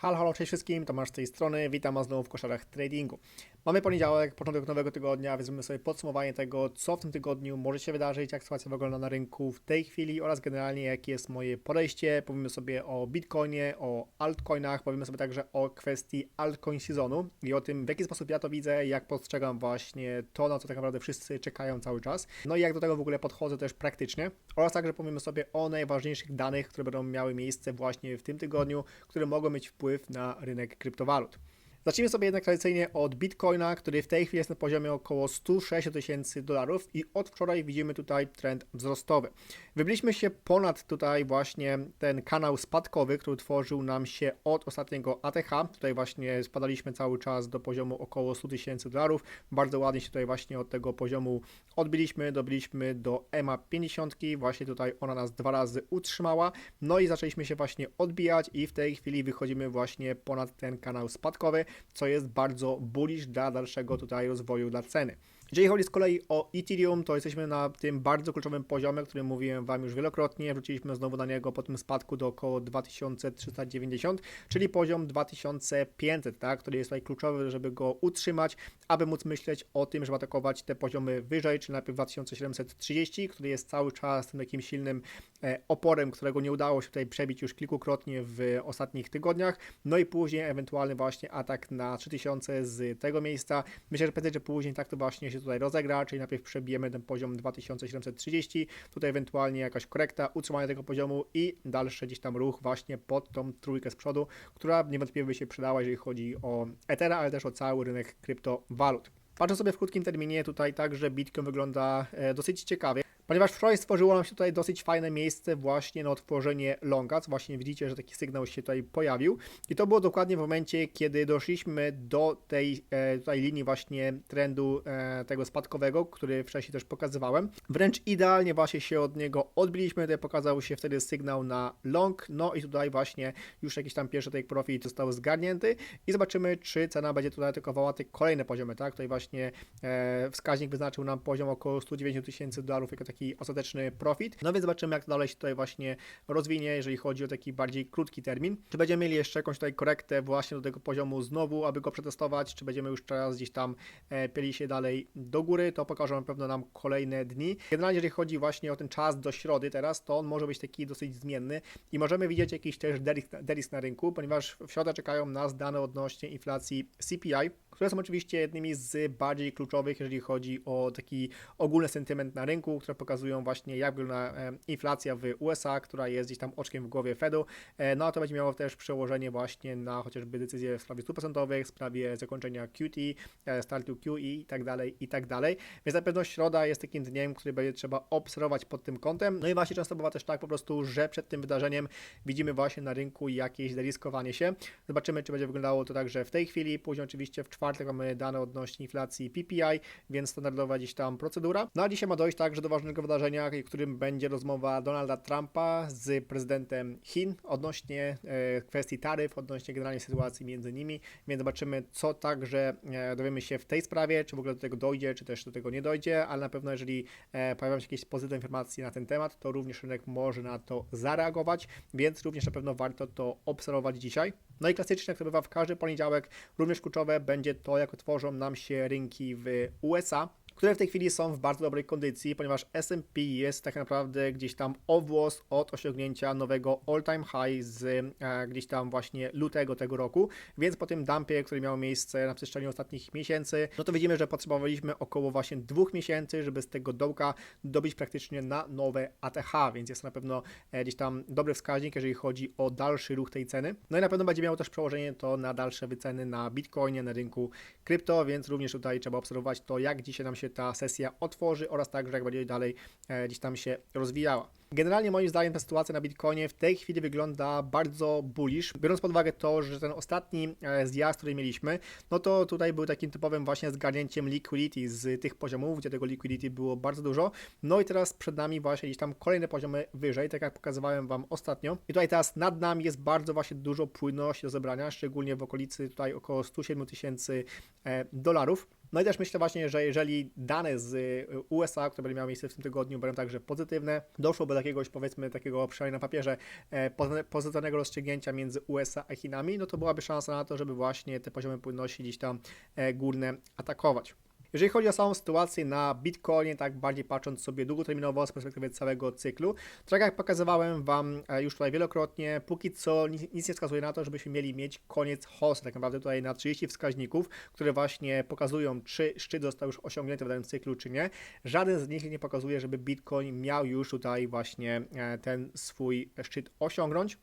Halo, halo, cześć wszystkim, Tomasz z tej strony, witam was znowu w koszarach tradingu. Mamy poniedziałek, początek nowego tygodnia, weźmiemy sobie podsumowanie tego, co w tym tygodniu może się wydarzyć, jak sytuacja wygląda na rynku w tej chwili oraz generalnie jakie jest moje podejście. Powiemy sobie o Bitcoinie, o altcoinach, powiemy sobie także o kwestii altcoin sezonu i o tym, w jaki sposób ja to widzę, jak postrzegam właśnie to, na co tak naprawdę wszyscy czekają cały czas. No i jak do tego w ogóle podchodzę też praktycznie oraz także powiemy sobie o najważniejszych danych, które będą miały miejsce właśnie w tym tygodniu, które mogą mieć wpływ na rynek kryptowalut. Zacznijmy sobie jednak tradycyjnie od Bitcoina, który w tej chwili jest na poziomie około 106 tysięcy dolarów i od wczoraj widzimy tutaj trend wzrostowy. Wybiliśmy się ponad tutaj właśnie ten kanał spadkowy, który tworzył nam się od ostatniego ATH. Tutaj właśnie spadaliśmy cały czas do poziomu około 100 tysięcy dolarów. Bardzo ładnie się tutaj właśnie od tego poziomu odbiliśmy, dobiliśmy do EMA 50. Właśnie tutaj ona nas dwa razy utrzymała. No i zaczęliśmy się właśnie odbijać i w tej chwili wychodzimy właśnie ponad ten kanał spadkowy co jest bardzo bullish dla dalszego tutaj rozwoju dla ceny. Jeżeli chodzi z kolei o Ethereum, to jesteśmy na tym bardzo kluczowym poziomie, o którym mówiłem Wam już wielokrotnie. Wróciliśmy znowu na niego po tym spadku do około 2390, czyli poziom 2500, tak, który jest tutaj kluczowy, żeby go utrzymać, aby móc myśleć o tym, żeby atakować te poziomy wyżej, czyli najpierw 2730, który jest cały czas tym takim silnym oporem, którego nie udało się tutaj przebić już kilkukrotnie w ostatnich tygodniach, no i później ewentualny właśnie atak na 3000 z tego miejsca. Myślę, że prędzej czy później tak to właśnie się tutaj rozegra, czyli najpierw przebijemy ten poziom 2730, tutaj ewentualnie jakaś korekta, utrzymanie tego poziomu i dalszy gdzieś tam ruch właśnie pod tą trójkę z przodu, która niewątpliwie by się przydała, jeżeli chodzi o Ethera, ale też o cały rynek kryptowalut. Patrzę sobie w krótkim terminie tutaj także Bitcoin wygląda e, dosyć ciekawie. Ponieważ wczoraj stworzyło nam się tutaj dosyć fajne miejsce właśnie na otworzenie longa, właśnie widzicie, że taki sygnał się tutaj pojawił. I to było dokładnie w momencie, kiedy doszliśmy do tej e, tutaj linii właśnie trendu e, tego spadkowego, który wcześniej też pokazywałem. Wręcz idealnie właśnie się od niego odbiliśmy, tutaj pokazał się wtedy sygnał na long, no i tutaj właśnie już jakiś tam pierwszy take profit został zgarnięty. I zobaczymy, czy cena będzie tutaj atakowała te kolejne poziomy, tak? Tutaj właśnie e, wskaźnik wyznaczył nam poziom około 190 tysięcy dolarów jako taki taki ostateczny profit. No więc zobaczymy, jak dalej się tutaj właśnie rozwinie, jeżeli chodzi o taki bardziej krótki termin. Czy będziemy mieli jeszcze jakąś tutaj korektę właśnie do tego poziomu znowu, aby go przetestować, czy będziemy już teraz gdzieś tam e, pieli się dalej do góry, to pokażą na pewno nam kolejne dni. Generalnie, jeżeli chodzi właśnie o ten czas do środy teraz, to on może być taki dosyć zmienny i możemy widzieć jakiś też derisk na rynku, ponieważ w środę czekają nas dane odnośnie inflacji CPI, które są oczywiście jednymi z bardziej kluczowych, jeżeli chodzi o taki ogólny sentyment na rynku, które pokazują właśnie jak wygląda e, inflacja w USA, która jest gdzieś tam oczkiem w głowie Fedu. E, no a to będzie miało też przełożenie właśnie na chociażby decyzje w sprawie stóp procentowych, w sprawie zakończenia QT, e, startu QE i tak dalej, i tak dalej. Więc na pewno środa jest takim dniem, który będzie trzeba obserwować pod tym kątem. No i właśnie często bywa też tak po prostu, że przed tym wydarzeniem widzimy właśnie na rynku jakieś deriskowanie się. Zobaczymy, czy będzie wyglądało to także w tej chwili, później oczywiście w czwartek czwartek mamy dane odnośnie inflacji PPI, więc standardowa gdzieś tam procedura. No a dzisiaj ma dojść także do ważnego wydarzenia, którym będzie rozmowa Donalda Trumpa z prezydentem Chin odnośnie e, kwestii taryf, odnośnie generalnej sytuacji między nimi, więc zobaczymy, co także e, dowiemy się w tej sprawie, czy w ogóle do tego dojdzie, czy też do tego nie dojdzie, ale na pewno jeżeli e, pojawią się jakieś pozytywne informacje na ten temat, to również rynek może na to zareagować, więc również na pewno warto to obserwować dzisiaj. No i klasycznie, jak to bywa w każdy poniedziałek, również kluczowe będzie to, jak tworzą nam się rynki w USA które w tej chwili są w bardzo dobrej kondycji, ponieważ S&P jest tak naprawdę gdzieś tam o włos od osiągnięcia nowego all-time high z e, gdzieś tam właśnie lutego tego roku, więc po tym dumpie, który miał miejsce na przestrzeni ostatnich miesięcy, no to widzimy, że potrzebowaliśmy około właśnie dwóch miesięcy, żeby z tego dołka dobić praktycznie na nowe ATH, więc jest to na pewno e, gdzieś tam dobry wskaźnik, jeżeli chodzi o dalszy ruch tej ceny. No i na pewno będzie miało też przełożenie to na dalsze wyceny na Bitcoinie, na rynku krypto, więc również tutaj trzeba obserwować to, jak dzisiaj nam się ta sesja otworzy oraz także jak będzie dalej e, gdzieś tam się rozwijała. Generalnie moim zdaniem ta sytuacja na Bitcoinie w tej chwili wygląda bardzo bullish, biorąc pod uwagę to, że ten ostatni e, zjazd, który mieliśmy, no to tutaj był takim typowym właśnie zgarnięciem liquidity z tych poziomów, gdzie tego liquidity było bardzo dużo. No i teraz przed nami właśnie gdzieś tam kolejne poziomy wyżej, tak jak pokazywałem Wam ostatnio. I tutaj teraz nad nami jest bardzo właśnie dużo płynności do zebrania, szczególnie w okolicy tutaj około 107 tysięcy e, dolarów. No i też myślę właśnie, że jeżeli dane z y, USA, które będą miały miejsce w tym tygodniu, będą także pozytywne, doszłoby do jakiegoś powiedzmy takiego przynajmniej na papierze e, pozy- pozytywnego rozstrzygnięcia między USA a Chinami, no to byłaby szansa na to, żeby właśnie te poziomy płynności gdzieś tam e, górne atakować. Jeżeli chodzi o samą sytuację na Bitcoinie, tak bardziej patrząc sobie długoterminowo z perspektywy całego cyklu, tak jak pokazywałem Wam e, już tutaj wielokrotnie, póki co nic, nie wskazuje na to, żebyśmy mieli mieć koniec hossy, tak naprawdę tutaj na 30 wskaźników, które właśnie pokazują, czy szczyt został już osiągnięty w danym cyklu, czy nie. Żaden z nich nie pokazuje, żeby Bitcoin miał już tutaj właśnie e, ten swój szczyt osiągnąć.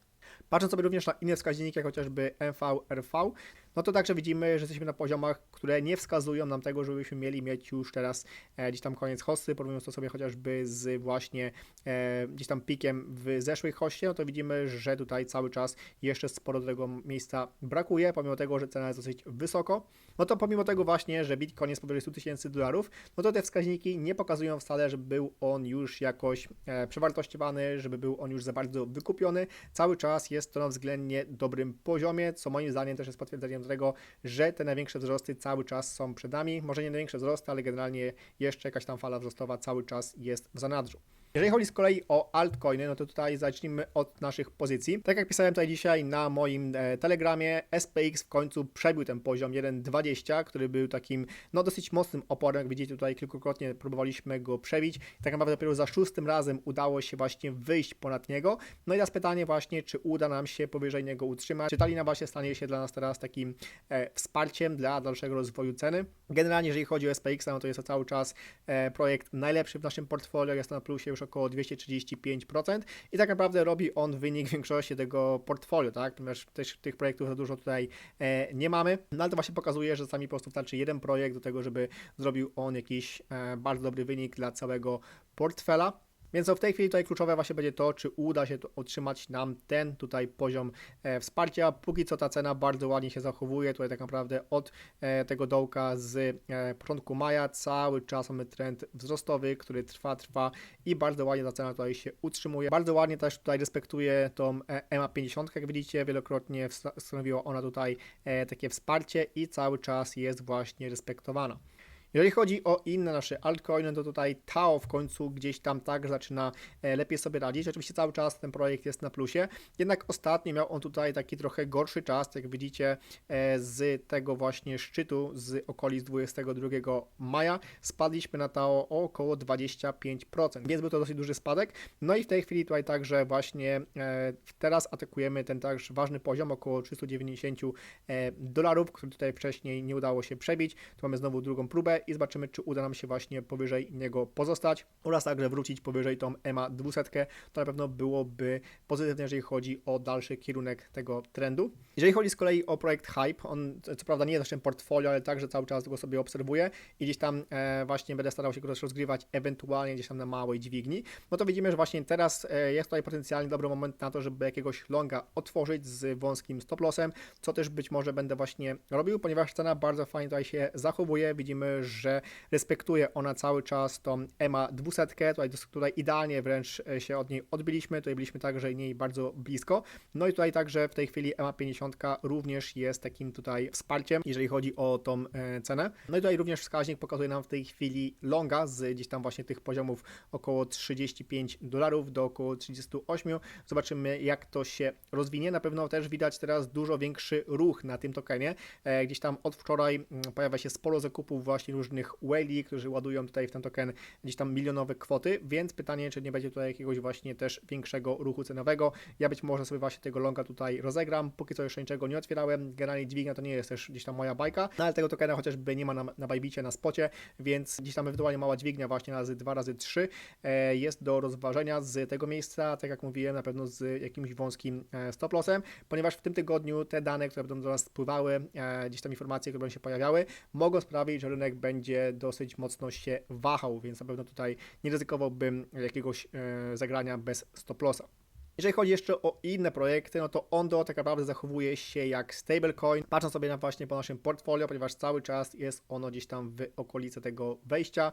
Patrząc sobie również na inne wskaźniki, jak chociażby MVRV, no to także widzimy, że jesteśmy na poziomach, które nie wskazują nam tego, żebyśmy mieli mieć już teraz e, gdzieś tam koniec hosty, porównując to sobie chociażby z właśnie e, gdzieś tam pikiem w zeszłej hoście, no to widzimy, że tutaj cały czas jeszcze sporo do tego miejsca brakuje, pomimo tego, że cena jest dosyć wysoko. No to pomimo tego właśnie, że Bitcoin jest powyżej 100 tysięcy dolarów, no to te wskaźniki nie pokazują wcale, żeby był on już jakoś e, przewartościowany, żeby był on już za bardzo wykupiony. Cały czas jest to na względnie dobrym poziomie, co moim zdaniem też jest potwierdzeniem do tego, że te największe wzrosty cały czas są przed nami. Może nie największe wzrosty, ale generalnie jeszcze jakaś tam fala wzrostowa cały czas jest w zanadrzu. Jeżeli chodzi z kolei o altcoiny, no to tutaj zacznijmy od naszych pozycji. Tak jak pisałem tutaj dzisiaj na moim e, telegramie, SPX w końcu przebił ten poziom 1.20, który był takim no dosyć mocnym oporem, jak widzicie tutaj kilkukrotnie próbowaliśmy go przebić. Tak naprawdę dopiero za szóstym razem udało się właśnie wyjść ponad niego. No i teraz pytanie właśnie, czy uda nam się powyżej niego utrzymać, czy ta lina właśnie stanie się dla nas teraz takim e, wsparciem dla dalszego rozwoju ceny. Generalnie jeżeli chodzi o SPX, no to jest to cały czas e, projekt najlepszy w naszym portfolio, jest to na plusie już około 235% i tak naprawdę robi on wynik większości tego portfolio, tak, ponieważ też tych projektów za dużo tutaj e, nie mamy, no ale to właśnie pokazuje, że czasami po prostu wystarczy jeden projekt do tego, żeby zrobił on jakiś e, bardzo dobry wynik dla całego portfela. Więc w tej chwili tutaj kluczowe właśnie będzie to, czy uda się to utrzymać nam ten tutaj poziom e, wsparcia. Póki co ta cena bardzo ładnie się zachowuje. Tutaj tak naprawdę od e, tego dołka z e, początku maja cały czas mamy trend wzrostowy, który trwa, trwa i bardzo ładnie ta cena tutaj się utrzymuje. Bardzo ładnie też tutaj respektuje tą e, EMA 50, jak widzicie, wielokrotnie stanowiła ona tutaj takie wsparcie i cały czas jest właśnie respektowana. Jeżeli chodzi o inne nasze altcoiny, to tutaj Tao w końcu gdzieś tam tak zaczyna e, lepiej sobie radzić. Oczywiście cały czas ten projekt jest na plusie, jednak ostatnio miał on tutaj taki trochę gorszy czas, jak widzicie e, z tego właśnie szczytu z okolic 22 maja spadliśmy na Tao o około 25%, więc był to dosyć duży spadek. No i w tej chwili tutaj także właśnie e, teraz atakujemy ten także ważny poziom około 390 e, dolarów, który tutaj wcześniej nie udało się przebić. Tu mamy znowu drugą próbę i zobaczymy, czy uda nam się właśnie powyżej niego pozostać oraz także wrócić powyżej tą EMA 200. To na pewno byłoby pozytywne, jeżeli chodzi o dalszy kierunek tego trendu. Jeżeli chodzi z kolei o projekt Hype, on co prawda nie jest naszym portfolio, ale także cały czas go sobie obserwuję i gdzieś tam e, właśnie będę starał się go też rozgrywać, ewentualnie gdzieś tam na małej dźwigni. No to widzimy, że właśnie teraz e, jest tutaj potencjalnie dobry moment na to, żeby jakiegoś longa otworzyć z wąskim stop lossem, co też być może będę właśnie robił, ponieważ cena bardzo fajnie tutaj się zachowuje. Widzimy, że respektuje ona cały czas tą EMA 200, tutaj, tutaj idealnie wręcz e, się od niej odbiliśmy, tutaj byliśmy także niej bardzo blisko. No i tutaj także w tej chwili EMA 50 również jest takim tutaj wsparciem, jeżeli chodzi o tą e, cenę. No i tutaj również wskaźnik pokazuje nam w tej chwili longa z gdzieś tam właśnie tych poziomów około 35 dolarów do około 38. Zobaczymy jak to się rozwinie. Na pewno też widać teraz dużo większy ruch na tym tokenie. E, gdzieś tam od wczoraj mm, pojawia się sporo zakupów właśnie różnych whali, którzy ładują tutaj w ten token gdzieś tam milionowe kwoty, więc pytanie, czy nie będzie tutaj jakiegoś właśnie też większego ruchu cenowego. Ja być może sobie właśnie tego longa tutaj rozegram. Póki co jeszcze niczego nie otwierałem. Generalnie dźwignia to nie jest też gdzieś tam moja bajka, no ale tego tokena chociażby nie ma na, na Bajbicie, na spocie, więc gdzieś tam ewentualnie mała dźwignia właśnie razy 2, razy 3 e, jest do rozważenia z tego miejsca, tak jak mówiłem, na pewno z jakimś wąskim e, stop lossem, ponieważ w tym tygodniu te dane, które będą do nas spływały, e, gdzieś tam informacje, które będą się pojawiały, mogą sprawić, że rynek będzie dosyć mocno się wahał, więc na pewno tutaj nie ryzykowałbym jakiegoś e, zagrania bez stop lossa. Jeżeli chodzi jeszcze o inne projekty, no to Ondo tak naprawdę zachowuje się jak stablecoin, patrząc sobie na właśnie po naszym portfolio, ponieważ cały czas jest ono gdzieś tam w okolicy tego wejścia.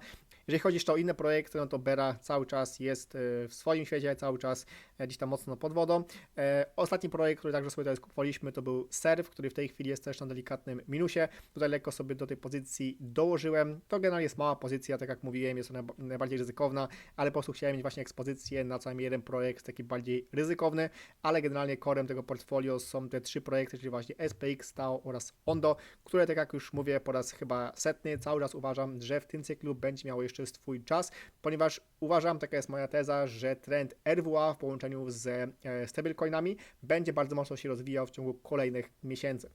Jeżeli chodzi jeszcze o inne projekty, no to Bera cały czas jest e, w swoim świecie, cały czas e, gdzieś tam mocno pod wodą. E, Ostatni projekt, który także sobie tutaj skupowaliśmy, to był Serv, który w tej chwili jest też na delikatnym minusie. Tutaj lekko sobie do tej pozycji dołożyłem. To generalnie jest mała pozycja, tak jak mówiłem, jest ona najbardziej ryzykowna, ale po prostu chciałem mieć właśnie ekspozycję na cały jeden projekt, taki bardziej ryzykowny, ale generalnie korem tego portfolio są te trzy projekty, czyli właśnie SPX, TAO oraz Ondo, które tak jak już mówię po raz chyba setny, cały czas uważam, że w tym cyklu będzie miało jeszcze swój czas, ponieważ uważam, taka jest moja teza, że trend RWA w połączeniu z e, stablecoinami będzie bardzo mocno się rozwijał w ciągu kolejnych miesięcy.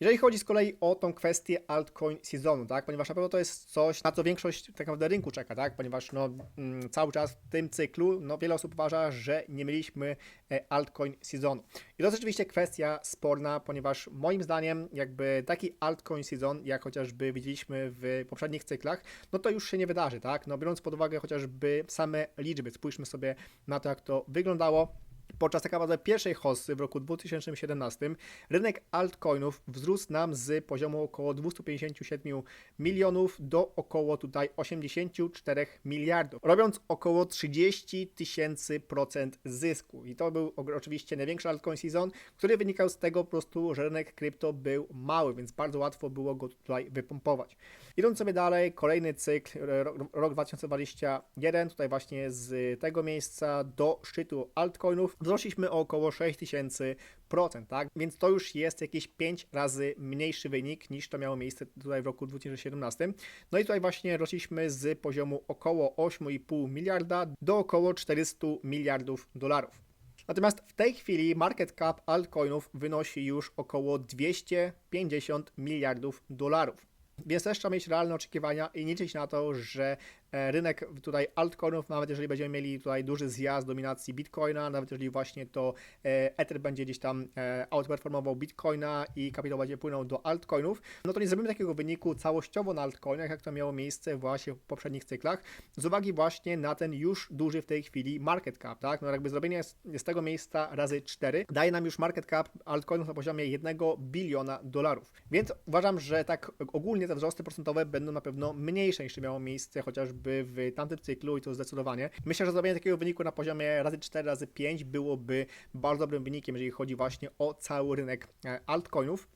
Jeżeli chodzi z kolei o tą kwestię altcoin sezonu, tak, ponieważ na pewno to jest coś, na co większość tak naprawdę rynku czeka, tak, ponieważ no, mm, cały czas w tym cyklu no, wiele osób uważa, że nie mieliśmy e, altcoin sezonu. I to jest oczywiście kwestia sporna, ponieważ moim zdaniem jakby taki altcoin sezon, jak chociażby widzieliśmy w poprzednich cyklach, no to już się nie wydarzy, tak, no biorąc pod uwagę chociażby same liczby, spójrzmy sobie na to, jak to wyglądało. Podczas tak naprawdę pierwszej hossy w roku 2017 rynek altcoinów wzrósł nam z poziomu około 257 milionów do około tutaj 84 miliardów, robiąc około 30 tysięcy procent zysku. I to był oczywiście największy altcoin season, który wynikał z tego po prostu, że rynek krypto był mały, więc bardzo łatwo było go tutaj wypompować. Idąc sobie dalej, kolejny cykl, rok, rok 2021, tutaj właśnie z tego miejsca do szczytu altcoinów wzrośliśmy o około 6000%, tak? Więc to już jest jakieś 5 razy mniejszy wynik niż to miało miejsce tutaj w roku 2017. No i tutaj właśnie rośliśmy z poziomu około 8,5 miliarda do około 400 miliardów dolarów. Natomiast w tej chwili market cap altcoinów wynosi już około 250 miliardów dolarów. Więc też trzeba mieć realne oczekiwania i liczyć na to, że rynek tutaj altcoinów, nawet jeżeli będziemy mieli tutaj duży zjazd dominacji Bitcoina, nawet jeżeli właśnie to e, Ether będzie gdzieś tam e, outperformował Bitcoina i kapitał będzie płynął do altcoinów, no to nie zrobimy takiego wyniku całościowo na altcoinach, jak to miało miejsce właśnie w poprzednich cyklach, z uwagi właśnie na ten już duży w tej chwili market cap, tak? No jakby zrobienie z, tego miejsca razy 4 daje nam już market cap altcoinów na poziomie 1 biliona dolarów. Więc uważam, że tak ogólnie te wzrosty procentowe będą na pewno mniejsze niż miało miejsce chociażby chociażby w tamtym cyklu i to zdecydowanie. Myślę, że zrobienie takiego wyniku na poziomie razy 4, razy 5 byłoby bardzo dobrym wynikiem, jeżeli chodzi właśnie o cały rynek e, altcoinów.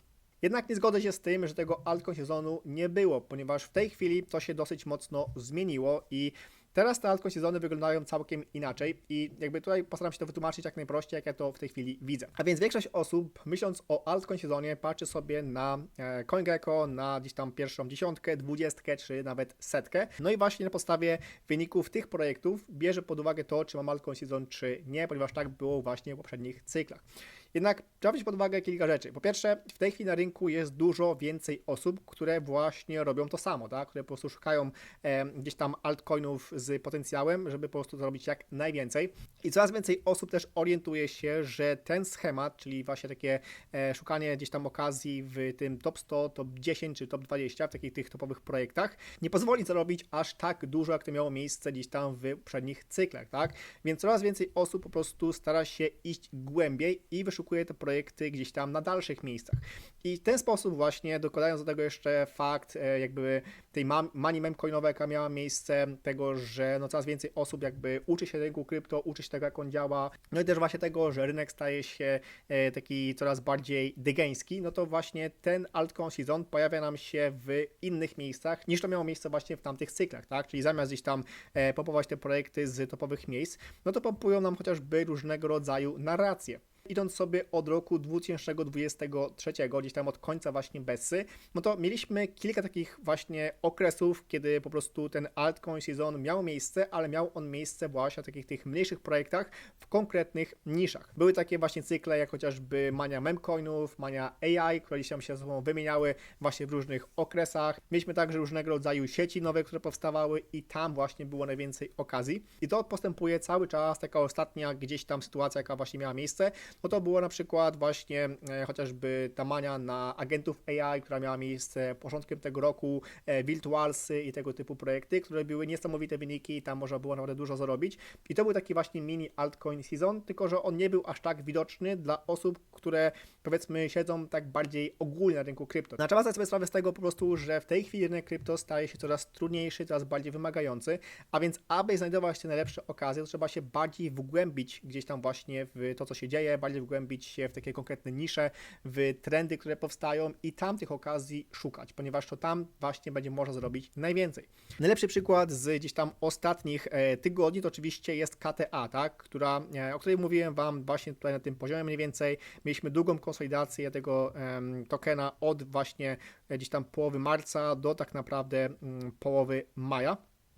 Jednak nie zgodzę się z tym, że tego altcoin sezonu nie było, ponieważ w tej chwili to się dosyć mocno zmieniło i Teraz te altcoin wyglądają całkiem inaczej i jakby tutaj postaram się to wytłumaczyć jak najprościej, jak ja to w tej chwili widzę. A więc większość osób, myśląc o altcoin sezonie, patrzy sobie na e, CoinGecko, na gdzieś tam pierwszą dziesiątkę, dwudziestkę, czy nawet setkę. No i właśnie na podstawie wyników tych projektów bierze pod uwagę to, czy mam altcoin sezon, czy nie, ponieważ tak było właśnie w poprzednich cyklach. Jednak trzeba wziąć pod uwagę kilka rzeczy. Po pierwsze, w tej chwili na rynku jest dużo więcej osób, które właśnie robią to samo, tak? które po prostu szukają e, gdzieś tam altcoinów z potencjałem, żeby po prostu zrobić jak najwięcej. I coraz więcej osób też orientuje się, że ten schemat, czyli właśnie takie e, szukanie gdzieś tam okazji w tym top 100, top 10 czy top 20 w takich tych topowych projektach, nie pozwoli zarobić aż tak dużo, jak to miało miejsce gdzieś tam w poprzednich cyklach, tak? Więc coraz więcej osób po prostu stara się iść głębiej i wyszukać wyszukuje te projekty gdzieś tam na dalszych miejscach. I w ten sposób właśnie, dokładając do tego jeszcze fakt e, jakby tej money meme jaka miała miejsce, tego, że no coraz więcej osób jakby uczy się rynku krypto, uczy się tego, jak on działa, no i też właśnie tego, że rynek staje się e, taki coraz bardziej dygeński, no to właśnie ten altcoin season pojawia nam się w innych miejscach, niż to miało miejsce właśnie w tamtych cyklach, tak? Czyli zamiast gdzieś tam e, popować te projekty z topowych miejsc, no to pompują nam chociażby różnego rodzaju narracje idąc sobie od roku 2023, gdzieś tam od końca właśnie Bessy, no to mieliśmy kilka takich właśnie okresów, kiedy po prostu ten altcoin season miał miejsce, ale miał on miejsce właśnie w takich tych mniejszych projektach w konkretnych niszach. Były takie właśnie cykle, jak chociażby mania memcoinów, mania AI, które gdzieś tam się ze sobą wymieniały właśnie w różnych okresach. Mieliśmy także różnego rodzaju sieci nowe, które powstawały i tam właśnie było najwięcej okazji. I to postępuje cały czas, taka ostatnia gdzieś tam sytuacja, jaka właśnie miała miejsce, no to było na przykład właśnie e, chociażby ta mania na agentów AI, która miała miejsce początkiem tego roku, e, Virtualsy i tego typu projekty, które były niesamowite wyniki i tam można było naprawdę dużo zarobić. I to był taki właśnie mini altcoin season, tylko że on nie był aż tak widoczny dla osób, które powiedzmy siedzą tak bardziej ogólnie na rynku krypto. No, trzeba zdać sobie sprawę z tego po prostu, że w tej chwili rynek krypto staje się coraz trudniejszy, coraz bardziej wymagający, a więc aby znajdować te najlepsze okazje, to trzeba się bardziej wgłębić gdzieś tam właśnie w to, co się dzieje, bardziej wgłębić się w takie konkretne nisze, w trendy, które powstają i tam tych okazji szukać, ponieważ to tam właśnie będzie można zrobić najwięcej. Najlepszy przykład z gdzieś tam ostatnich e, tygodni to oczywiście jest KTA, tak, która, e, o której mówiłem Wam właśnie tutaj na tym poziomie mniej więcej. Mieliśmy długą konsolidację tego tokena od właśnie e, gdzieś tam połowy marca do tak naprawdę mm, połowy maja.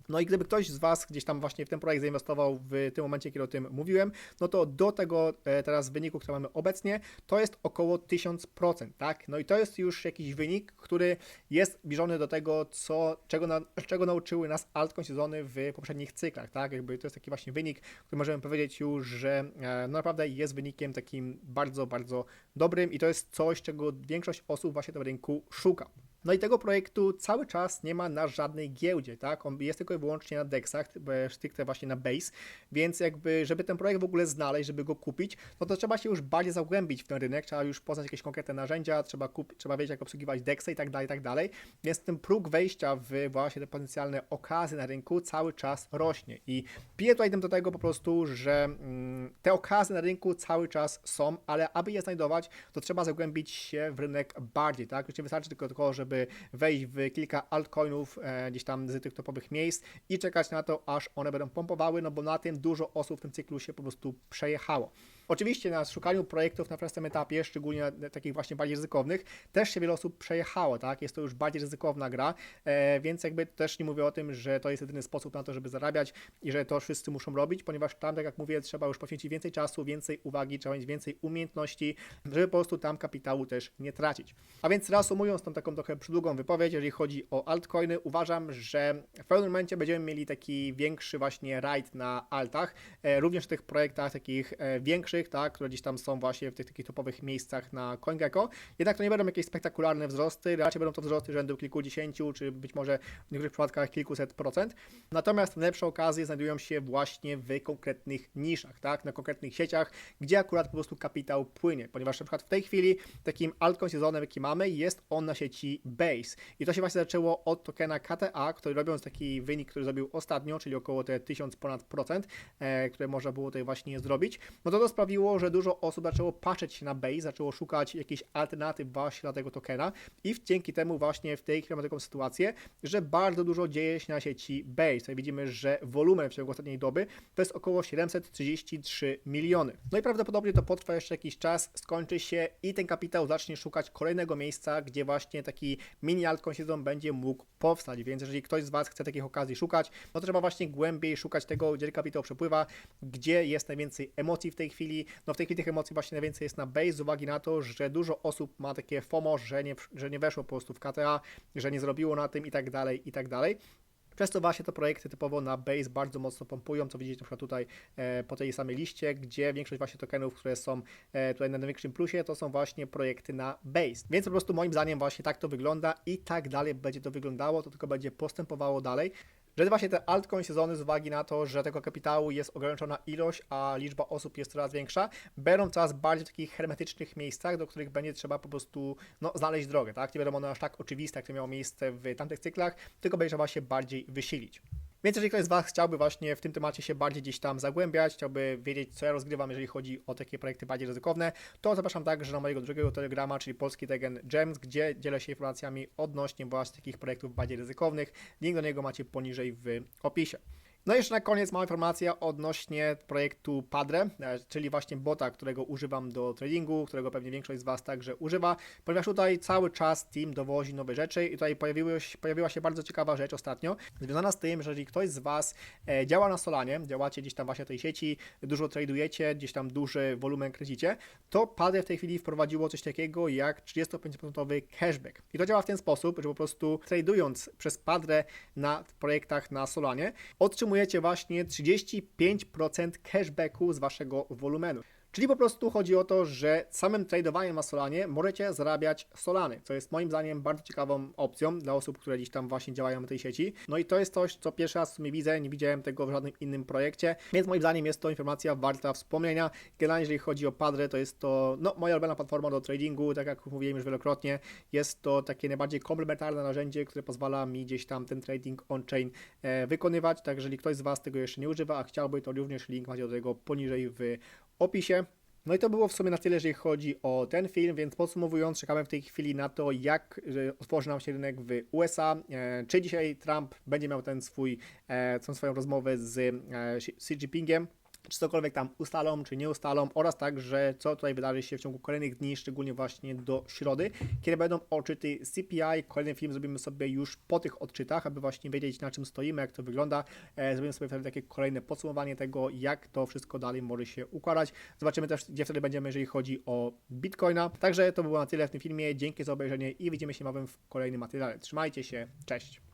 No i gdyby ktoś z Was gdzieś tam właśnie w ten projekt zainwestował w tym momencie, kiedy o tym mówiłem, no to do tego e, teraz wyniku, który mamy obecnie, to jest około 1000%, tak? No i to jest już jakiś wynik, który jest zbliżony do tego, co, czego, na, czego nauczyły nas altcoin sezony w poprzednich cyklach, tak? Jakby to jest taki właśnie wynik, który możemy powiedzieć już, że e, no naprawdę jest wynikiem takim bardzo, bardzo dobrym i to jest coś, czego większość osób właśnie na rynku szuka. No i tego projektu cały czas nie ma na żadnej giełdzie, tak? On jest tylko i wyłącznie na Dexach, e, stricte właśnie na Base, więc jakby, żeby ten projekt w ogóle znaleźć, żeby go kupić, no to trzeba się już bardziej zagłębić w ten rynek, trzeba już poznać jakieś konkretne narzędzia, trzeba, trzeba wiedzieć, jak obsługiwać Dexy i tak dalej, i tak dalej, więc ten próg wejścia w właśnie te potencjalne okazje na rynku cały czas rośnie i piję tutaj do tego po prostu, że mm, te okazje na rynku cały czas są, ale aby je znajdować, to trzeba zagłębić się w rynek bardziej, tak? Już nie wystarczy tylko tylko, żeby wejść w kilka altcoinów e, gdzieś tam z tych topowych miejsc i czekać na to, aż one będą pompowały, no bo na tym dużo osób w tym cyklu się po prostu przejechało. Oczywiście na szukaniu projektów na prostym etapie, szczególnie na takich właśnie bardziej ryzykownych, też się wiele osób przejechało, tak? Jest to już bardziej ryzykowna gra, e, więc jakby też nie mówię o tym, że to jest jedyny sposób na to, żeby zarabiać i że to wszyscy muszą robić, ponieważ tam, tak jak mówię, trzeba już poświęcić więcej czasu, więcej uwagi, trzeba mieć więcej umiejętności, żeby po prostu tam kapitału też nie tracić. A więc reasumując tą taką trochę przydługą wypowiedź, jeżeli chodzi o altcoiny, uważam, że w pewnym momencie będziemy mieli taki większy właśnie rajd na altach, e, również w tych projektach takich e, tak, które gdzieś tam są właśnie w tych takich topowych miejscach na CoinGecko. Jednak to nie będą jakieś spektakularne wzrosty, raczej będą to wzrosty rzędu kilkudziesięciu, czy być może w niektórych przypadkach kilkuset procent. Natomiast najlepsze okazje znajdują się właśnie w konkretnych niszach, tak, na konkretnych sieciach, gdzie akurat po prostu kapitał płynie, ponieważ na przykład w tej chwili takim altcoin sezonem, jaki mamy, jest on na sieci Base. I to się właśnie zaczęło od tokena KTA, który robiąc taki wynik, który zrobił ostatnio, czyli około te 1000 ponad procent, e, które można było tutaj właśnie zrobić, no to to sprawiło, że dużo osób zaczęło patrzeć się na Base, zaczęło szukać jakichś alternatyw właśnie dla tego tokena i dzięki temu właśnie w tej chwili mamy taką sytuację, że bardzo dużo dzieje się na sieci Base. Tutaj widzimy, że wolumen w ciągu ostatniej doby to jest około 733 miliony. No i prawdopodobnie to potrwa jeszcze jakiś czas, skończy się i ten kapitał zacznie szukać kolejnego miejsca, gdzie właśnie taki mini altcoin sezon będzie mógł powstać, więc jeżeli ktoś z Was chce takich okazji szukać, no to trzeba właśnie głębiej szukać tego, gdzie kapitał przepływa, gdzie jest najwięcej emocji w tej chwili. No w tej chwili tych emocji właśnie najwięcej jest na base z uwagi na to, że dużo osób ma takie FOMO, że nie, że nie weszło po prostu w KTA, że nie zrobiło na tym i tak dalej, i tak dalej. Przez to właśnie te projekty typowo na Base bardzo mocno pompują, co widzicie na przykład tutaj e, po tej samej liście, gdzie większość właśnie tokenów, które są e, tutaj na największym plusie, to są właśnie projekty na Base. Więc po prostu moim zdaniem właśnie tak to wygląda i tak dalej będzie to wyglądało, to tylko będzie postępowało dalej że właśnie te altcoin sezony z uwagi na to, że tego kapitału jest ograniczona ilość, a liczba osób jest coraz większa, będą coraz bardziej w takich hermetycznych miejscach, do których będzie trzeba po prostu no, znaleźć drogę, tak? Nie będą one aż tak oczywiste, jak to miało miejsce w tamtych cyklach, tylko będzie trzeba się bardziej wysilić. Więc jeżeli ktoś z Was chciałby właśnie w tym temacie się bardziej gdzieś tam zagłębiać, chciałby wiedzieć, co ja rozgrywam, jeżeli chodzi o takie projekty bardziej ryzykowne, to zapraszam także na mojego drugiego telegrama, czyli Polski Tegen Gems, gdzie dzielę się informacjami odnośnie właśnie takich projektów bardziej ryzykownych. Link do niego macie poniżej w opisie. No i jeszcze na koniec mała informacja odnośnie projektu Padre, e, czyli właśnie bota, którego używam do tradingu, którego pewnie większość z Was także używa, ponieważ tutaj cały czas team dowozi nowe rzeczy i tutaj pojawiły, pojawiła się bardzo ciekawa rzecz ostatnio, związana z tym, że jeżeli ktoś z Was e, działa na Solanie, działacie gdzieś tam właśnie tej sieci, dużo tradujecie, gdzieś tam duży wolumen kręcicie, to Padre w tej chwili wprowadziło coś takiego jak 35% cashback. I to działa w ten sposób, że po prostu tradując przez Padre na projektach na Solanie, otrzymujecie otrzymujecie właśnie 35% cashbacku z waszego wolumenu. Czyli po prostu chodzi o to, że samym tradowaniem na Solanie możecie zarabiać Solany, co jest moim zdaniem bardzo ciekawą opcją dla osób, które gdzieś tam właśnie działają na tej sieci. No i to jest coś, co pierwszy raz w sumie widzę, nie widziałem tego w żadnym innym projekcie, więc moim zdaniem jest to informacja warta wspomnienia. Generalnie jeżeli chodzi o Padre, to jest to no, moja ulubiona platforma do tradingu, tak jak mówiłem już wielokrotnie, jest to takie najbardziej komplementarne narzędzie, które pozwala mi gdzieś tam ten trading on-chain e, wykonywać, tak jeżeli ktoś z Was tego jeszcze nie używa, a chciałby, to również link macie do tego poniżej w opisie. No i to było w sumie na tyle, jeżeli chodzi o ten film, więc podsumowując, czekamy w tej chwili na to, jak otworzy nam się rynek w USA. E, Czy dzisiaj Trump będzie miał ten swój, e, tą swoją rozmowę z e, Xi Jinpingiem, czy cokolwiek tam ustalą, czy nie ustalą, oraz także co tutaj wydarzy się w ciągu kolejnych dni, szczególnie właśnie do środy, kiedy będą odczyty CPI. Kolejny film zrobimy sobie już po tych odczytach, aby właśnie wiedzieć na czym stoimy, jak to wygląda. E, Zrobimy sobie wtedy takie kolejne podsumowanie tego, jak to wszystko dalej może się układać. Zobaczymy też, gdzie wtedy będziemy, jeżeli chodzi o Bitcoina. Także to było na tyle w tym filmie. Dzięki za obejrzenie i widzimy się niebawem w kolejnym materiale. Trzymajcie się, cześć!